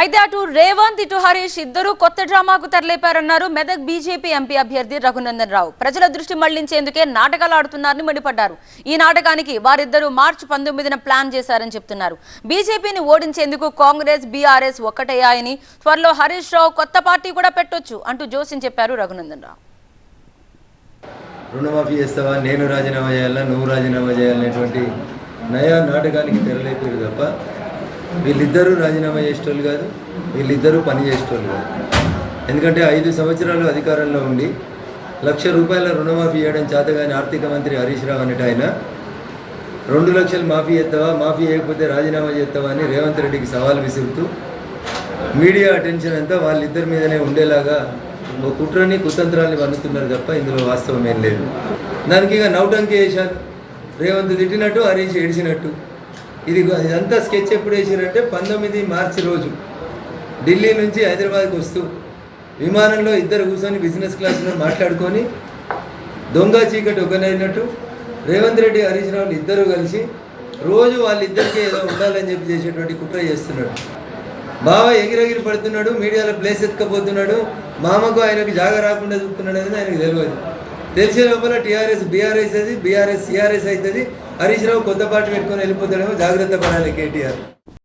అయితే అటు రేవంత్ ఇటు హరీష్ ఇద్దరు కొత్త డ్రామాకు తెరలేపారన్నారు మెదక్ బీజేపీ ఎంపీ అభ్యర్థి రఘునందన్ రావు. ప్రజల దృష్టి మళ్ళించేందుకే నాటకాలు ఆడుతున్నారని మండిపడ్డారు. ఈ నాటకానికి వారిద్దరూ మార్చి పంతొమ్మిదిన ప్లాన్ చేశారని చెప్తున్నారు. బీజేపీని ఓడించేందుకు కాంగ్రెస్ బీఆర్ఎస్ ఒక్కటయ్యాయని త్వరలో హరీష్ రావు కొత్త పార్టీ కూడా పెట్టొచ్చు అంటూ జోసిన్ చెప్పారు రఘునందన్ రావు. రుణమాఫీ చేస్తావా? నేను రాజీనామా చేయాలా? నువ్వు రాజీనామా చేయాలనేటువంటి నయా నాటకానికి తెరలేపారు తప్ప వీళ్ళిద్దరూ రాజీనామా చేసేటోళ్ళు కాదు వీళ్ళిద్దరూ పని చేసేటోళ్ళు కాదు. ఎందుకంటే ఐదు సంవత్సరాలు అధికారంలో ఉండి లక్ష రూపాయల రుణమాఫీ చేయడం చేతగాని ఆర్థిక మంత్రి హరీష్ రావు అనేట ఆయన రెండు లక్షలు మాఫీ చేస్తావా మాఫీ చేయకపోతే రాజీనామా చేస్తావా అని రేవంత్ రెడ్డికి సవాల్ విసురుతూ మీడియా అటెన్షన్ అంతా వాళ్ళిద్దరి మీదనే ఉండేలాగా ఓ కుట్రని కుతంత్రాన్ని వన్నుతున్నారు తప్ప ఇందులో వాస్తవం ఏం లేదు. దానికి ఇక నౌటంకి వేశారు రేవంత్ తిట్టినట్టు హరీష్ ఏడిచినట్టు. ఇది ఇదంతా స్కెచ్ ఎప్పుడు వేసారంటే పంతొమ్మిది మార్చి రోజు. ఢిల్లీ నుంచి హైదరాబాద్కి వస్తూ విమానంలో ఇద్దరు కూర్చొని బిజినెస్ క్లాస్లో మాట్లాడుకొని దొంగ చీకటి ఒకనైనట్టు రేవంత్ రెడ్డి హరీష్ రావులు ఇద్దరు కలిసి రోజు వాళ్ళిద్దరికీ ఏదో ఉండాలని చెప్పి చేసేటువంటి కుట్ర చేస్తున్నాడు. బావ ఎగిరెగిరి పడుతున్నాడు మీడియాలో ప్లేస్ ఎత్తుకపోతున్నాడు మామకు ఆయనకు జాగ రాకుండా చూస్తున్నాడు అనేది ఆయనకు తెలియదు. తెలిసే లోపల టీఆర్ఎస్ బీఆర్ఎస్ అది బీఆర్ఎస్ సిఆర్ఎస్ అవుతుంది. హరీష్ రావు కొత్త పాట పెట్టుకొని వెళ్ళిపోతాడేమో జాగ్రత్త పడాలి కేటీఆర్.